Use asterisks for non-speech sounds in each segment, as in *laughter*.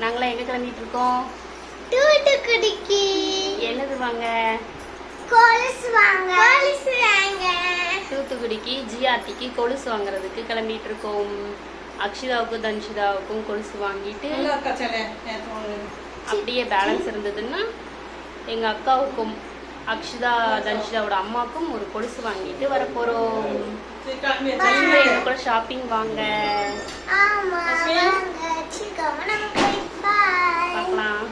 நாங்களாம் எங்க கிளம்பிட்டு இருக்கோம்? தூத்துக்குடிக்கு என்னது வாங்க? கொலுசு வாங்க. கொலுசு வாங்க. தூத்துக்குடிக்கு ஜிஆர்டிக்கு கொலுசு வாங்குறதுக்கு கிளம்பிட்டு இருக்கோம். அக்ஷிதாவுக்கும் தன்ஷிதாவுக்கும் கொலுசு வாங்கிட்டு அப்படியே பேலன்ஸ் இருந்ததுன்னா எங்க அக்காவுக்கும் அக்ஷிதா தன்ஷிதாவோட அம்மாவுக்கும் ஒரு கொலுசு வாங்கிட்டு வர கூட ஷாப்பிங் வாங்க. ஆமா வாங்க. சீக்கிரமா நம்ம போய் பாய். பார்க்கலாம்.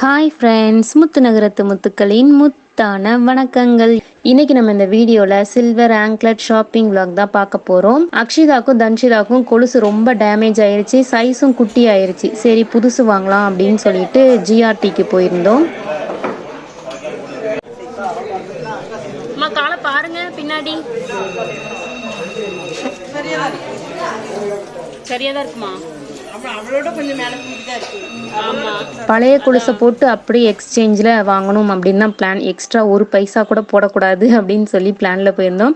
ஹாய் ஃப்ரெண்ட்ஸ் முத்து நகரத்து முத்துக்களின் முத்தான வணக்கங்கள். இன்னைக்கு நம்ம இந்த வீடியோல சில்வர் ஆங்க்லெட் ஷாப்பிங் vlog தான் பார்க்க போறோம். அக்ஷிதாக்கும் தன்ஷிதாக்கும் கொலுசு ரொம்ப டேமேஜ் ஆயிருச்சு சைஸும் குட்டி ஆயிருச்சு சரி புதுசு வாங்கலாம் அப்படின்னு சொல்லிட்டு ஜிஆர்டிக்கு போயிருந்தோம் அம்மா காலை பாருங்க பின்னாடி சரியா தான் இருக்குமா ஆமா. பழைய கொலுசை போட்டு அப்படியே எக்ஸ்சேஞ்சில் வாங்கணும் அப்படின்னு தான் பிளான் எக்ஸ்ட்ரா ஒரு பைசா கூட போடக்கூடாது அப்படின்னு சொல்லி பிளானில் போயிருந்தோம்.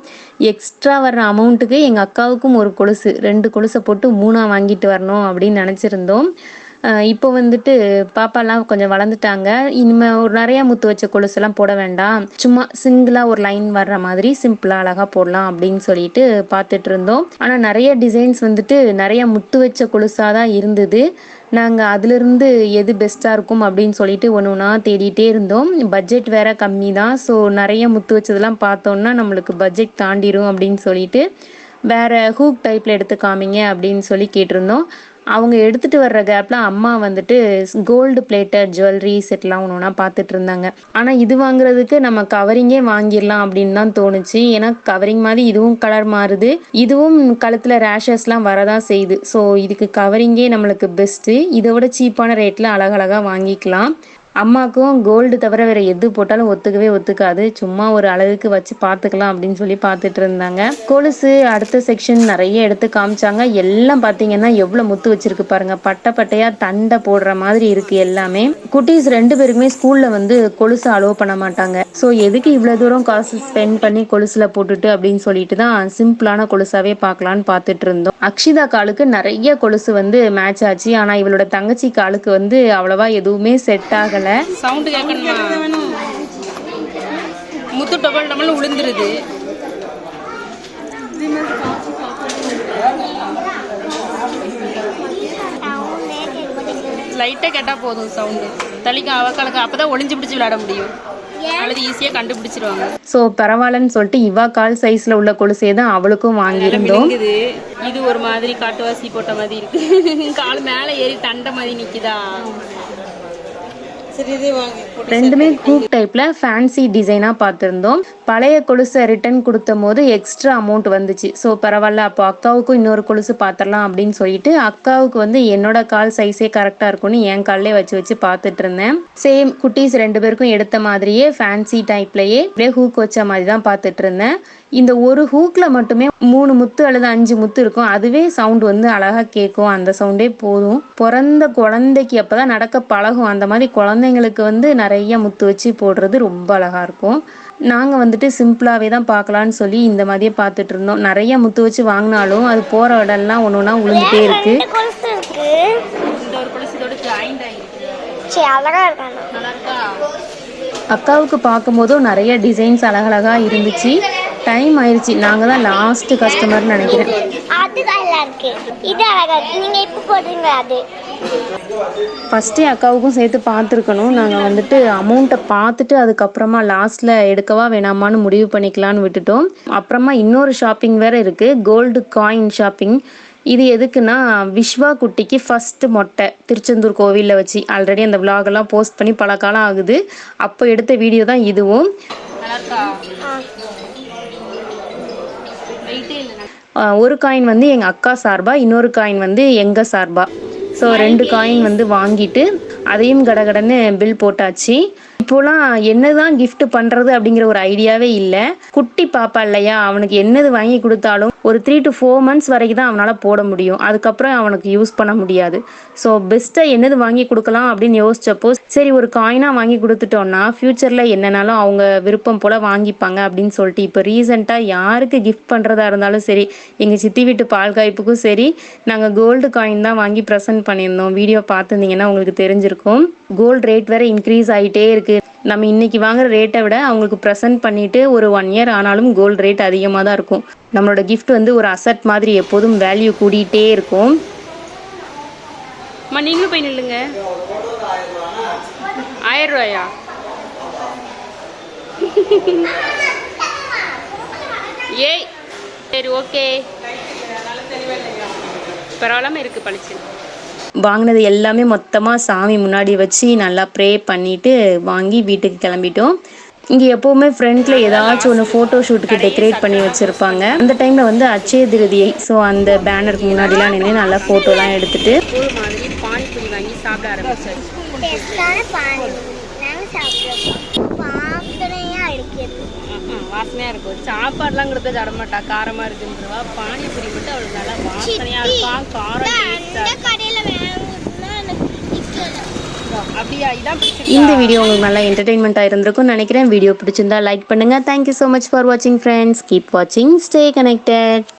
எக்ஸ்ட்ரா வர்ற அமௌண்ட்டுக்கு எங்கள் அக்காவுக்கும் ஒரு கொலுசு ரெண்டு கொலுசை போட்டு மூணாக வாங்கிட்டு வரணும் அப்படின்னு நினச்சிருந்தோம். இப்போ வந்துட்டு பாப்பாலாம் கொஞ்சம் வளர்ந்துட்டாங்க. இனிமே ஒரு நிறைய முத்து வச்ச கொலுசெல்லாம் போட வேண்டாம். சும்மா சிங்கிளாக ஒரு லைன் வர்ற மாதிரி சிம்பிளாக அழகாக போடலாம் அப்படின்னு சொல்லிட்டு பார்த்துட்டு இருந்தோம் ஆனால் நிறைய டிசைன்ஸ் வந்துட்டு நிறைய முத்து வச்ச கொலுசாக தான் இருந்தது. நாங்கள் அதிலிருந்து எது பெஸ்ட்டாக இருக்கும் அப்படின்னு சொல்லிட்டு ஒன்று ஒன்றா தேடிட்டே இருந்தோம். பட்ஜெட் வேற கம்மி தான். ஸோ நிறைய முத்து வச்சதெல்லாம் பார்த்தோன்னா நம்மளுக்கு பட்ஜெட் தாண்டிடும் அப்படின்னு சொல்லிட்டு வேற ஹூக் டைப்பில் எடுத்து காமிங்க அப்படின்னு சொல்லி கேட்டிருந்தோம். அவங்க எடுத்துட்டு வர்ற கேப்ல அம்மா வந்துட்டு கோல்டு பிளேட்டட் ஜுவல்லரி செட்லாம் ஒன்று ஒன்றா பார்த்துட்டு இருந்தாங்க. ஆனால் இது வாங்குறதுக்கு நம்ம கவரிங்கே வாங்கிடலாம் அப்படின்னு தான் தோணுச்சு. ஏன்னா கவரிங் மாதிரி இதுவும் கலர் மாறுது. இதுவும் கழுத்தில் ரேஷஸ்லாம் வரதான் செய்யுது. ஸோ இதுக்கு கவரிங்கே நம்மளுக்கு பெஸ்ட்டு இதை விட சீப்பான ரேட்டில் அழகழகாக வாங்கிக்கலாம். அம்மாக்கும் கோல்டு தவிர வேற எது போட்டாலும் ஒத்துக்கவே ஒத்துக்காது. சும்மா ஒரு அளவுக்கு வச்சு பார்த்துக்கலாம் அப்படின்னு சொல்லி பார்த்துட்டு இருந்தாங்க. கொலுசு அடுத்த செக்ஷன் நிறைய எடுத்து காமிச்சாங்க. எல்லாம் பார்த்தீங்கன்னா எவ்வளோ முத்து வச்சிருக்கு பாருங்க. பட்டை பட்டையா தண்டை போடுற மாதிரி இருக்கு எல்லாமே. குட்டீஸ் ரெண்டு பேருக்குமே ஸ்கூல்ல வந்து கொலுசு அலோவ் பண்ண மாட்டாங்க. ஸோ எதுக்கு இவ்வளோ தூரம் காசு ஸ்பெண்ட் பண்ணி கொலுசுல போட்டுட்டு அப்படின்னு சொல்லிட்டு தான் சிம்பிளான கொலுசாவே பார்க்கலான்னு பார்த்துட்டு இருந்தோம். அக்ஷிதா காலுக்கு நிறைய கொலுசு வந்து மேட்ச் ஆச்சு. ஆனால் இவளோட தங்கச்சி காலுக்கு வந்து அவ்வளவா எதுவுமே செட் ஆகலை. சவுண்டு கேட்கணுமா? முத்து டபுள் டபுள் விழுந்துருது லைட்டாக கேட்டால் போதும் சவுண்டு தலிக்கு அவக்காலுக்கு அப்போ தான் ஒளிஞ்சு பிடிச்சி விளையாட முடியும். அல்லது ஈஸியாக கண்டுபிடிச்சிருவாங்க. ஸோ பரவாயில்லன்னு சொல்லிட்டு இவா கால் சைஸ்ல உள்ள கொலுசே தான் அவளுக்கும் வாங்கியிருந்தோம். இது ஒரு மாதிரி காட்டுவாசி போட்ட மாதிரி இருக்கு. *laughs* கால் மேலே ஏறி தண்டை மாதிரி வாங்க ரெண்டுமே ஹூக் டைப்ல ஃபேன்சி டிசைனா பார்த்துருந்தோம். பழைய கொலுசை ரிட்டர்ன் கொடுத்த போது எக்ஸ்ட்ரா அமௌண்ட் வந்துச்சு. ஸோ பரவாயில்ல அப்போ அக்காவுக்கும் இன்னொரு கொலுசு பார்த்துடலாம் அப்படின்னு சொல்லிட்டு அக்காவுக்கு வந்து என்னோட கால் சைஸே கரெக்டாக இருக்கும்னு என் கால்லே வச்சு வச்சு பார்த்துட்டு இருந்தேன். சேம் குட்டீஸ் ரெண்டு பேருக்கும் எடுத்த மாதிரியே ஃபேன்சி டைப்லயே அப்படியே ஹூக் வச்ச மாதிரி தான் பார்த்துட்டு இருந்தேன். இந்த ஒரு ஹூக்ல மட்டுமே மூணு முத்து அல்லது அஞ்சு முத்து இருக்கும். அதுவே சவுண்ட் வந்து அழகா கேட்கும் அந்த சவுண்டே போதும். பிறந்த குழந்தைக்கு அப்பதான் நடக்க பழகும். அந்த மாதிரி குழந்தைங்களுக்கு வந்து நிறைய முத்து வச்சு போடுறது ரொம்ப அழகா இருக்கும். நாங்கள் வந்துட்டு சிம்பிளாகவே தான் பார்க்கலான்னு சொல்லி இந்த மாதிரியே பார்த்துட்டு இருந்தோம். நிறைய முத்து வச்சு வாங்கினாலும் அது போகிற இடம்லாம் ஒன்று ஒன்றா உளுந்துட்டே இருக்கு. அக்காவுக்கு பார்க்கும்போதும் நிறைய டிசைன்ஸ் அழகழகா இருந்துச்சு. டைம் ஆயிடுச்சு நாங்கள் தான் லாஸ்ட் கஸ்டமர்னு நினைக்கிறேன். அது நல்லா இருக்கு. இது அழகா நீங்க இப்ப போடுறீங்க அது? ஃபஸ்ட்டே அக்காவுக்கும் சேர்த்து பார்த்துருக்கணும். நாங்கள் வந்துட்டு அமௌண்ட்டை பார்த்துட்டு அதுக்கப்புறமா லாஸ்ட்டில் எடுக்கவா வேணாமான்னு முடிவு பண்ணிக்கலான்னு விட்டுட்டோம். அப்புறமா இன்னொரு ஷாப்பிங் வேற இருக்குது கோல்டு காயின் ஷாப்பிங் இது எதுக்குன்னா விஸ்வா குட்டிக்கு ஃபஸ்ட்டு மொட்டை திருச்செந்தூர் கோவிலில் வச்சு ஆல்ரெடி அந்த எல்லாம் போஸ்ட் பண்ணி பல காலம் ஆகுது. அப்போ எடுத்த வீடியோ தான் இதுவும் நல்லா இருக்கா வெயிட்டே இல்லை ஆஹ் ஒரு காயின் வந்து எங்கள் அக்கா சார்பா இன்னொரு காயின் வந்து எங்கள் சார்பா. ஸோ ரெண்டு காயின் வந்து வாங்கிட்டு அதையும் கடகடன்னு பில் போட்டாச்சு. இப்போலாம் என்னதான் கிஃப்ட் பண்றது அப்படிங்கிற ஒரு ஐடியாவே இல்லை. குட்டி பாப்பா இல்லையா? அவனுக்கு என்னது வாங்கி கொடுத்தாலும் ஒரு த்ரீ டு ஃபோர் மந்த்ஸ் வரைக்கும் தான் அவனால் போட முடியும். அதுக்கப்புறம் அவனுக்கு யூஸ் பண்ண முடியாது. ஸோ பெஸ்ட்டாக என்னது வாங்கி கொடுக்கலாம் அப்படின்னு யோசிச்சப்போ சரி ஒரு காயினாக வாங்கி கொடுத்துட்டோம்னா ஃப்யூச்சரில் என்னன்னாலும் அவங்க விருப்பம் போல் வாங்கிப்பாங்க அப்படின்னு சொல்லிட்டு இப்போ ரீசெண்டாக யாருக்கு கிஃப்ட் பண்ணுறதா இருந்தாலும் சரி எங்கள் சித்தி வீட்டு பால் காய்ப்புக்கும் சரி நாங்கள் கோல்டு காயின் தான் வாங்கி ப்ரெசென்ட் பண்ணியிருந்தோம். வீடியோ பார்த்துருந்தீங்கன்னா உங்களுக்கு தெரிஞ்சிருக்கும். கோல்டு ரேட் வேறு இன்க்ரீஸ் ஆகிட்டே இருக்குது நம்ம இன்னைக்கு வாங்குற ரேட்டை விட அவங்களுக்கு ப்ரெசென்ட் பண்ணிட்டு ஒரு ஒன் இயர் ஆனாலும் கோல்டு ரேட் அதிகமாக தான் இருக்கும். நம்மளோட கிஃப்ட் வந்து ஒரு அசட் மாதிரி எப்போதும் வேல்யூ கூடிட்டே இருக்கும். நீங்களும் போய் நில்லுங்க. ஆயிரம் ரூபாயா? ஏய் சரி ஓகே பரவாயில்லாம இருக்கு பளிச்சு வாங்கினது எல்லாமே மொத்தமாக சாமி முன்னாடி வச்சு நல்லா ப்ரே பண்ணிட்டு வாங்கி வீட்டுக்கு கிளம்பிட்டோம். இங்கே எப்போவுமே ஃப்ரண்ட்ல ஏதாச்சும் ஒன்று ஃபோட்டோ ஷூட்டுக்கு டெக்கரேட் பண்ணி வச்சுருப்பாங்க. அந்த டைமில் வந்து அச்சய திருதியை ஸோ அந்த பேனருக்கு முன்னாடிலாம் நின்று நல்லா ஃபோட்டோலாம் பானிபூரி வாங்கி சாப்பிட ஆரம்பிச்சாச்சு வாசனையாக இருக்கும் சாப்பாடுலாம் கொடுத்தா தர மாட்டா காரமா இருக்குன்றவா பானிபூரி மட்டும் அவளுக்கு நல்லா வாசனையா இருக்கும் காரம் இந்த வீடியோ உங்களுக்கு நல்லா என்டர்டைன்மெண்ட்டாக இருந்திருக்கும்னு நினைக்கிறேன். வீடியோ பிடிச்சிருந்தா லைக் பண்ணுங்கள் தேங்க்யூ ஸோ மச் ஃபார் வாட்சிங் ஃப்ரெண்ட்ஸ் கீப் வாட்சிங் ஸ்டே கனெக்டட்